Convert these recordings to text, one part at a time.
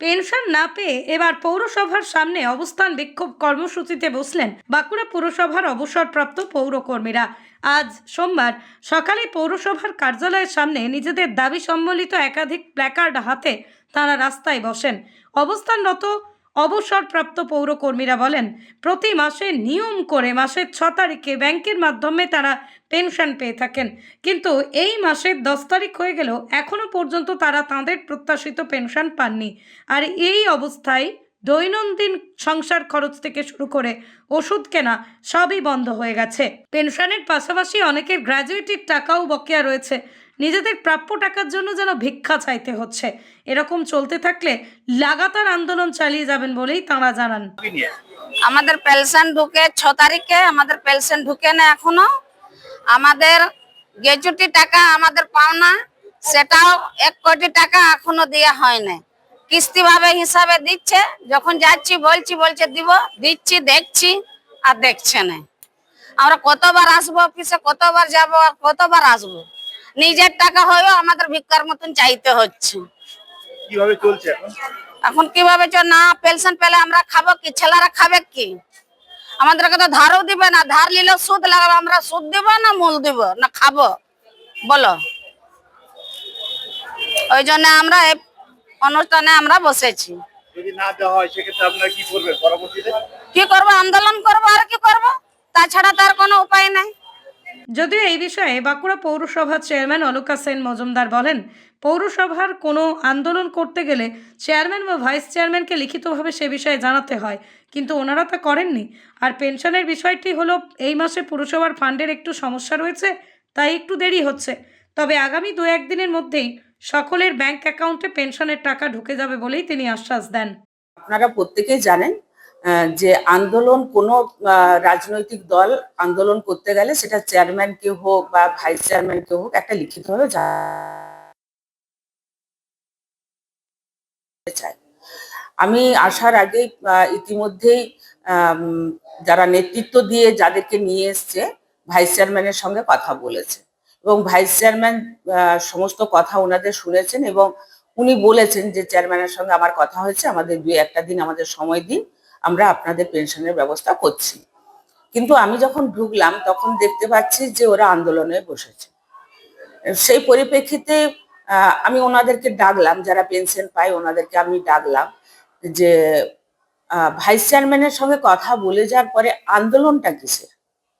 Pension না পেয়ে এবার পৌরসভার সামনে অবস্থান বিক্ষোভ কর্মসূচিতে বসলেন বাঁকুড়া পৌরসভার অবসরপ্রাপ্ত পৌরকর্মীরা। আজ সোমবার সকালে পৌরসভার কার্যালয়ের সামনে নিজেদের দাবি সম্বলিত একাধিক প্ল্যাকার্ড হাতে তারা রাস্তায় বসেন। অবস্থানরত অবসরপ্রাপ্ত পৌরকর্মীরা বলেন, প্রতি মাসে নিয়ম করে মাসের ছ তারিখে ব্যাংকের মাধ্যমে তারা পেনশন পেয়ে থাকেন। কিন্তু এই মাসের দশ তারিখ হয়ে গেলেও এখনও পর্যন্ত তারা তাঁদের প্রত্যাশিত পেনশন পাননি। আর এই অবস্থায় দৈনন্দিন সংসার খরচ থেকে শুরু করে ওষুধ কেনা সবই বন্ধ হয়ে গেছে। পেনশনের পাশাপাশি অনেকের গ্র্যাজুয়েটির টাকাও বকেয়া রয়েছে। নিজেদের প্রাপ্য টাকার জন্য যেন ভিক্ষা চাইতে হচ্ছে। এরকম চলতে থাকলে লাগাতার আন্দোলন চালিয়ে যাবেন বলেই তাঁরা জানান। আমাদের পেনশন ঢুকে ছ তারিখে আমাদের পেনশন ঢুকে না এখনও। আমাদের গেজুটি টাকা আমাদের পাওনা, সেটাও এক কোটি টাকা এখনও দেওয়া হয় না কিস্তি ভাবে হিসাবে দিচ্ছে, যখন যাচ্ছি বলছি, বলছে দিব, দিচ্ছি, দেখছি, আর দেখছে না। আমরা কতবার আসব অফিসে কতবার যাব আর কতবার আসব? নিজের টাকা হয়েও আমাদের ভিক্ষার মতন চাইতে হচ্ছে। কীভাবে চলছে এখন? কীভাবে চ না পেনশন পেলে আমরা খাব কি? ছেলেরা খাবে কি? আমাদেরকে তো ধারও দিবে না। ধার নিলে সুদ লাগাবে আমরা সুদ দিব না মূল দিব না খাব? বলো। ওই জন্য আমরা এই অনুষ্ঠানে আমরা বসেছি। কি করব? আন্দোলন করব আর কি করব? তাছাড়া তার কোনো উপায় নাই। যদিও এই বিষয়ে বাঁকুড়া পৌরসভার চেয়ারম্যান অলকা সেন মজুমদার বলেন, পৌরসভার কোনো আন্দোলন করতে গেলে চেয়ারম্যান বা ভাইস চেয়ারম্যানকে লিখিতভাবে সে বিষয়ে জানাতে হয়, কিন্তু ওনারা তা করেননি। আর পেনশনের বিষয়টি হলো, এই মাসে পুরসভার ফান্ডের একটু সমস্যা রয়েছে, তাই একটু দেরি হচ্ছে। তবে আগামী দু একদিনের মধ্যেই সকলের ব্যাংক অ্যাকাউন্টে পেনশনের টাকা ঢুকে যাবে বলেই তিনি আশ্বাস দেন। আপনারা প্রত্যেকেই জানেন যে আন্দোলন কোনো রাজনৈতিক দল আন্দোলন করতে গেলে সেটা চেয়ারম্যান কে হোক বা ভাইস চেয়ারম্যান কে হোক একটা লিখিতভাবে চায়। আমি আসার আহ, ইতিমধ্যেই যারা নেতৃত্ব দিয়ে যাদেরকে নিয়ে এসছে ভাইস চেয়ারম্যানের সঙ্গে কথা বলেছে। এবং ভাইস চেয়ারম্যান সমস্ত কথা ওনাদের শুনেছেন এবং উনি বলেছেন যে চেয়ারম্যানের সঙ্গে আমার কথা হয়েছে আমাদের দুই একটা দিন আমাদের সময় দিন। আমরা আপনাদের পেনশনের ব্যবস্থা করছি। কিন্তু আমি যখন ঢুকলাম, তখন দেখতে পাচ্ছি যে ওরা আন্দোলনে বসেছে। সেই পরিপ্রেক্ষিতে আমি ওনাদেরকে ডাকলাম, যারা পেনশন পায় ওনাদেরকে আমি ডাকলাম যে ভাইস চেয়ারম্যানের সঙ্গে কথা বলে যাওয়ার পরে আন্দোলনটা কিসের?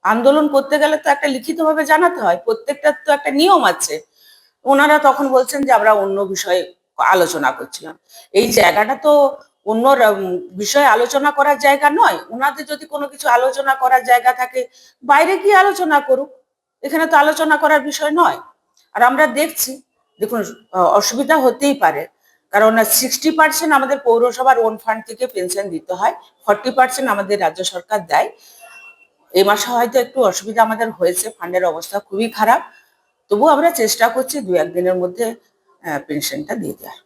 আন্দোলন করতে গেলে তো একটা লিখিতভাবে জানাতে হয় প্রত্যেকটার তো একটা নিয়ম আছে। ওনারা তখন বলছেন যে আমরা অন্য বিষয়ে আলোচনা করছিলাম। এই জায়গাটা তো অন্য বিষয়ে আলোচনা করার জায়গা নয়। ওনাদের যদি কোনো কিছু আলোচনা করার জায়গা থাকে, বাইরে গিয়ে আলোচনা করুক। এখানে তো আলোচনা করার বিষয় নয়। আর আমরা দেখছি, দেখুন অসুবিধা হতেই পারে। কারণ সিক্সটি পার্সেন্ট আমাদের পৌরসভার ওন ফান্ড থেকে পেনশন দিতে হয় ফর্টি পার্সেন্ট আমাদের রাজ্য সরকার দেয়। এই মাসে হয়তো একটু অসুবিধা আমাদের হয়েছে ফান্ডের অবস্থা খুবই খারাপ। তবু আমরা চেষ্টা করছি দু একদিনের মধ্যে পেনশনটা দিয়ে দেওয়ার।